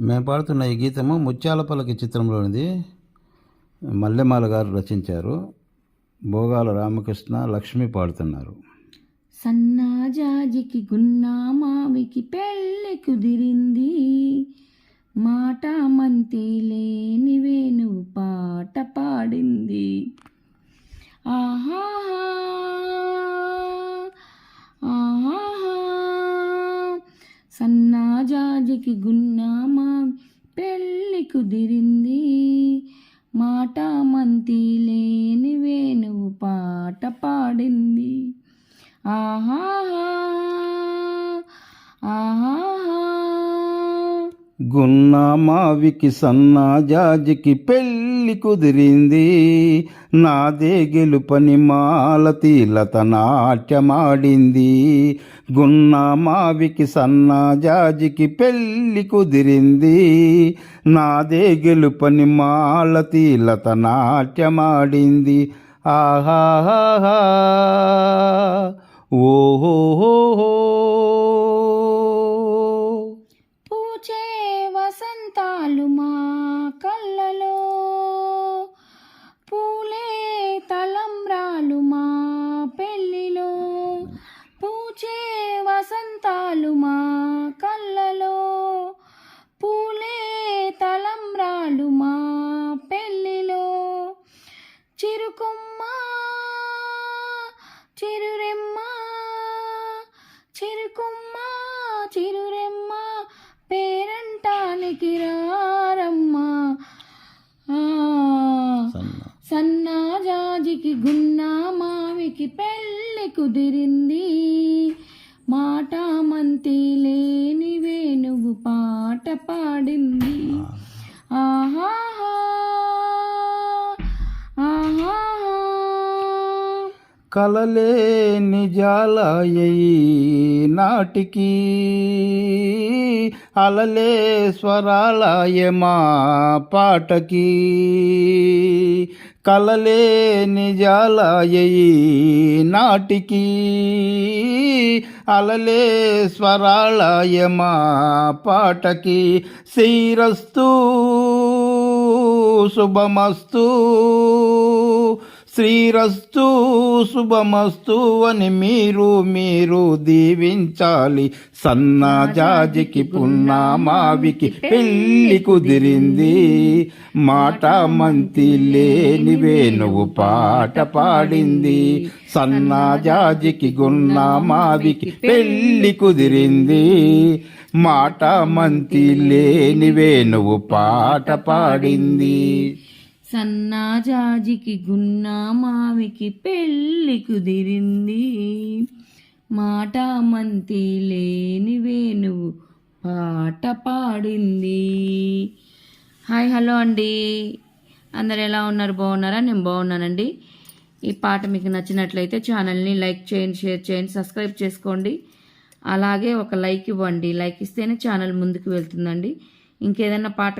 మేము పాడుతున్న ఈ గీతము ముత్యాల పలకి చిత్రంలోనిది. మల్లెమాల గారు రచించారు. భోగాల రామకృష్ణ లక్ష్మి పాడుతున్నారు. సన్నాజాజికి గున్నా మామికి పెళ్ళి కుదిరింది. మాట మంతి లేని వేణువు పాట పాడింది. ఆహా ఆహా సన్న గున్నా గున్నామా? పెళ్ళి కుదిరింది. మాట మంతి లేని వేణువు పాట పాడింది. ఆహా ఆహాహా గున్నామావికి సన్నాజాజికి పెళ్ళి జాజికి కుదిరింది. నాదే గెలుపని మాలతీలత నాట్యమాడింది. గున్న మావికి సన్నా జాజికి పెళ్ళి కుదిరింది. నాదే గెలుపని మాలతీలత నాట్యమాడింది. ఆహాహా ఓహో వసంతాలు మా కళ్ళలో పూలే తలంబ్రాలు మా పెళ్ళిలో. చిరుకొమ్మ చిరురెమ్మ చిరుకొమ్మ చిరురెమ్మ పేరంటానికి రారమ్మా. సన్నాజాజికి గున్నా మావికి పెళ్ళి కుదిరింది. కలలే నిజాలయ్యి నాటికి అలలే స్వరాలయ మా పాటకి. కలలే నిజాలయ్యి నాటికి అలలే స్వరాలయ మా పాటకి. శ్రీరస్తు శుభమస్తూ శ్రీరస్తు శుభమస్తు అని మీరు మీరు దీవించాలి. సన్నాజాజికి పున్నామావికి పెళ్ళి కుదిరింది. మాట మంతి లేని వేణువు పాట పాడింది. సన్నాజాజికి గున్నామావికి పెళ్ళి కుదిరింది. మాట మంతి లేని వేణువు పాట పాడింది. సన్నాజాజికి గున్నా మావికి పెళ్ళి కుదిరింది మాటామంతి లేని వేణువు పాట పాడింది. హాయ్ హలో అండి. అందరు ఎలా ఉన్నారు? బాగున్నారా? నేను బాగున్నానండి. ఈ పాట మీకు నచ్చినట్లయితే ఛానల్ని లైక్ చేయండి షేర్ చేయండి సబ్స్క్రైబ్ చేసుకోండి. అలాగే ఒక లైక్ ఇవ్వండి. లైక్ ఇస్తేనే ఛానల్ ముందుకు వెళ్తుందండి. ఇంకేదైనా పాట